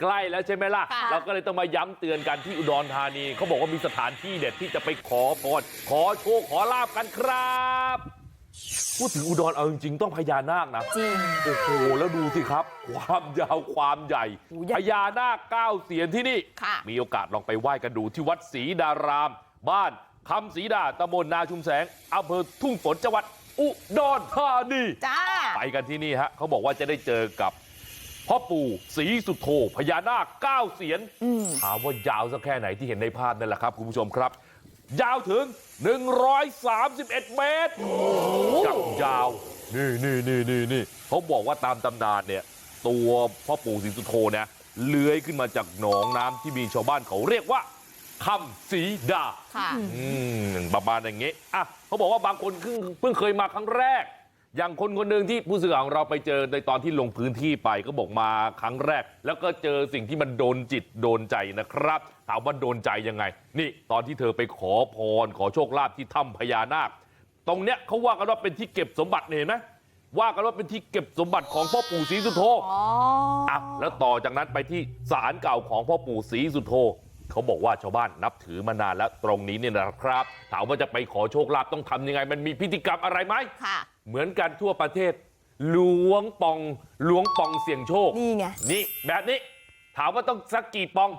ใกล้แล้วใช่ไหมล่ะค่ะเราก็เลยต้องมาย้ำเตือนกันที่อุดรธานีเขาบอกว่ามีสถานที่เด็ดที่จะไปขอพรขอโชคขอลาบกันครับพูดถึงอุดรเอาจริงๆต้องพญานาคนะจริงโอ้โหแล้วดูสิครับ ความยาวความใหญ่โอ้ใหญ่พญานาคเก้าเสียนที่นี่ค่ะมีโอกาสลองไปไหว้กันดูที่วัดศรีดาราม บ้านคำศรีดาตำบลนาชุมแสงอำเภอทุ่งฝนจังหวัดอุดรธานีจ้าไปกันที่นี่ฮะเขาบอกว่าจะได้เจอกับ พ่อปู่ศรีสุโธพญานาคเก้าเสียนอืมถามว่ายาวสักแค่ไหนที่เห็นในภาพนั่นแหละครับคุณผู้ชมครับยาวถึง131เมตรกับยาวนี่นี่นี่นี่นี่เขาบอกว่าตามตำนานเนี่ยตัวพ่อปู่ศรีสุโธเนี่ยเลื้อยขึ้นมาจากหนองน้ำที่มีชาวบ้านเขาเรียกว่าคำศรีดาค่ะอืมประมาณอย่างงี้อะเขาบอกว่าบางคนเพิ่งเพิ่งเคยมาครั้งแรก อย่างคนคนหนึ่งที่ผู้สื่อข่าวของเราไปเจอในตอนที่ลงพื้นที่ไปก็บอกมาครั้งแรกแล้วก็เจอสิ่งที่มันโดนจิตโดนใจนะครับถามว่าโดนใจยังไงนี่ตอนที่เธอไปขอพรขอโชคลาภที่ถ้ำพญานาคตรงเนี้ยเขาว่ากันว่าเป็นที่เก็บสมบัติเห็นไหมว่ากันว่าเป็นที่เก็บสมบัติของพ่อปู่ศรีสุโธอ๋ออะแล้วต่อจากนั้นไปที่ศาลเก่าของพ่อปู่ศรีสุโธเขาบอกว่าชาวบ้านนับถือมานานแล้วตรงนี้เนี่ยนะครับถามว่าจะไปขอโชคลาภต้องทำยังไงมันมีพิธีกรรมอะไรไหมค่ะ เหมือนกันทั่วประเทศล้วงปองล้วงปองเสี่ยงโชคนี่ไงนี่แบบนี้ถามว่าต้องสักกี่ปอง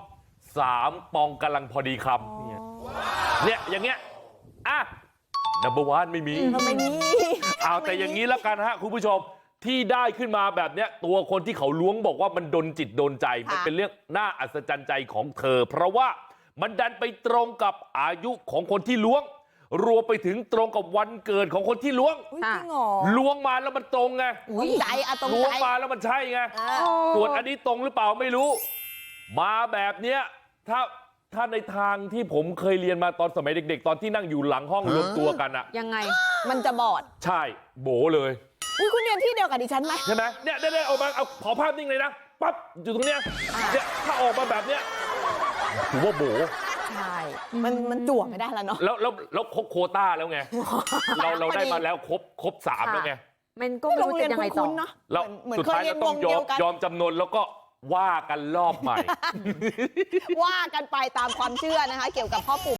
สามปองกำลังพอดีคำเนี่ยเนี่ยอย่างเงี้ยอะดับเบิลวันไม่มีทำไมนี่เอาแต่อย่างนี้แล้วกันฮะคุณผู้ชมที่ได้ขึ้นมาแบบเนี้ยตัวคนที่เขาล้วงบอกว่ามันดนจิตโดนใจมันเป็นเรื่องน่าอัศจรรย์ใจของเธอ เพราะว่ามันดันไปตรงกับอายุของคนที่ล้วง รวมไปถึงตรงกับวันเกิดของคนที่ล้วงอุ๊ยจริงเหรอล้วงมาแล้วมันตรงไงตรงใจอะตรงล้วงใจมาแล้วมันใช่ไงเออส่วนอันนี้ตรงหรือเปล่าไม่รู้มาแบบเนี้ยถ้าถ้าในทางที่ผมเคยเรียนมาตอนสมัยเด็กๆ ตอนที่นั่งอยู่หลังห้องรวมตัวกันอะยังไงมันจะบอด ใช่โบเลยอุ้ยคุณเรียนที่เดียวกับดิฉันไหมใช่ไหมเนี่ยเนี่ยเนี่ยออกมาเอาขอภาพนิ่งเลยนะปั๊บอยู่ตรงเนี้ยอ่าเนี่ยถ้าออกมาแบบเนี้ยถือว่าโบ ใช่มันมันจั่วไม่ได้แล้วเนาะ แล้วแล้วแล้วครบโควต้าแล้วไง เราเราได้มาแล้วครบครบสามแล้วไงมันก็ไม่โรงรู้เรียจะนยังไงต่อ คุ้นๆเนาะแล้วเหมือนสุดเคยท้ายเรียก็นต้วองงยเดีอยวมกัน ยอมจำนนแล้วก็ว่ากันรอบใหม่ ว่ากันไปตามความเชื่อนะคะ เกี่ยวกับพ่อปู่